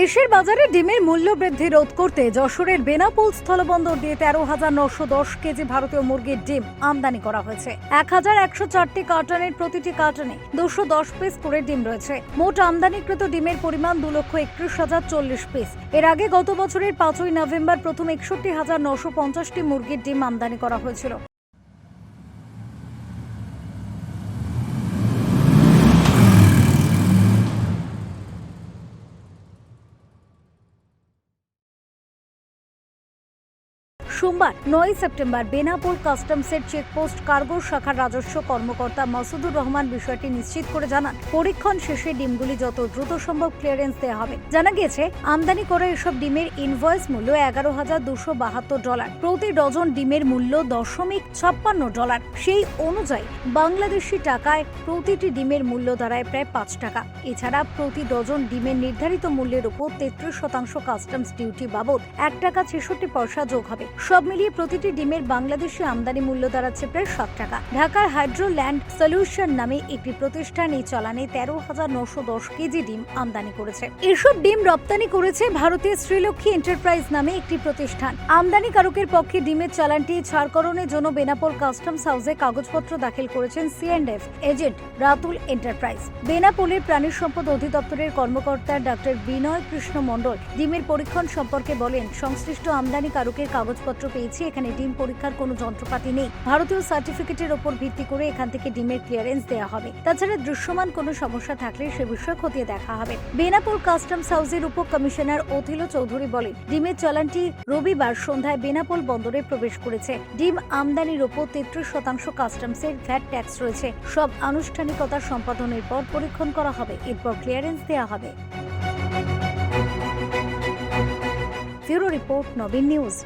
দেশের বাজারে ডিমের মূল্য বৃদ্ধি রোধ করতে যশোরের বেনাপোল স্থলবন্দর দিয়ে তেরো হাজার নশো দশ কেজি ভারতীয় মুরগির ডিম আমদানি করা হয়েছে। এক হাজার একশো চারটি কার্টনের প্রতিটি কার্টনে দুশো দশ পিস করে ডিম রয়েছে। মোট আমদানিকৃত ডিমের পরিমাণ দু লক্ষ একত্রিশ হাজার চল্লিশ পিস। এর আগে গত বছরের পাঁচই নভেম্বর প্রথম একষট্টি হাজার নশো পঞ্চাশটি মুরগির ডিম আমদানি করা হয়েছিল। সোমবার নয় সেপ্টেম্বর বেনাপোল কাস্টমসের চেকপোস্ট কার্গো শাখার রাজস্ব কর্মকর্তা মাসুদুর রহমান বিষয়টি নিশ্চিত করে জানান। পরীক্ষণ শেষে ডিমগুলি যত দ্রুত সম্ভব ক্লিয়ারেন্স দেওয়া হবে। জানা গিয়েছে, আমদানি করা এসব ডিমের ইনভয়েস মূল্য এগারো হাজার দুশো বাহাত্তর ডলার, প্রতি ডজন ডিমের মূল্য দশমিক ছাপ্পান্ন ডলার। সেই অনুযায়ী বাংলাদেশি টাকায় প্রতিটি ডিমের মূল্য দাঁড়ায় প্রায় পাঁচ টাকা। এছাড়া প্রতি ডজন ডিমের নির্ধারিত মূল্যের উপর তেত্রিশ শতাংশ কাস্টমস ডিউটি বাবদ এক টাকা ছেষট্টি পয়সা যোগ হবে। সব মিলিয়ে প্রতিটি ডিমের বাংলাদেশি আমদানি মূল্য দাঁড়াচ্ছে প্রায় সাত টাকা। ঢাকার হাইড্রোল্যান্ড সলিউশন নামে একটি প্রতিষ্ঠান এই চালানে তেরো হাজার নশো দশ কেজি ডিম আমদানি করেছে। এসব ডিম রপ্তানি করেছে ভারতীয় শ্রীলক্ষ্মী এন্টারপ্রাইজ নামে একটি প্রতিষ্ঠান। আমদানিকারকের পক্ষে ডিমের চালানটি ছাড়করণের জন্য বেনাপোল কাস্টমস হাউসে কাগজপত্র দাখিল করেছেন C and F agent Ratul enterprise. বেনাপোলের প্রাণী সম্পদ অধিদপ্তরের কর্মকর্তা ডক্টর বিনয় কৃষ্ণ মণ্ডল ডিমের পরীক্ষণ সম্পর্কে বলেন, সংশ্লিষ্ট আমদানিকারকের কাগজপত্র পেয়েছি এখানে ডিম পরীক্ষার কোনো যন্ত্রপাতি নেই। ভারতীয় সার্টিফিকেটের ওপর ভিত্তি করে এখান থেকে ডিমের ক্লিয়ারেন্স দেওয়া হবে। তাছাড়া দৃশ্যমান কোনো সমস্যা থাকলে সে বিষয়ে খতিয়ে দেখা হবে। বেনাপোল কাস্টমস হাউসের উপ কমিশনার অথিল চৌধুরী বলেন, ডিমের চালানটি রবিবার সন্ধ্যায় বেনাপোল বন্দরে প্রবেশ করেছে। ডিম আমদানির ওপর তেত্রিশ শতাংশ কাস্টমসের ভ্যাট ট্যাক্স রয়েছে। সব আনুষ্ঠানিকতা সম্পাদনের পর পরীক্ষণ করা হবে। এরপর ক্লিয়ারেন্স দেওয়া হবে। Bureau report, Nabin news.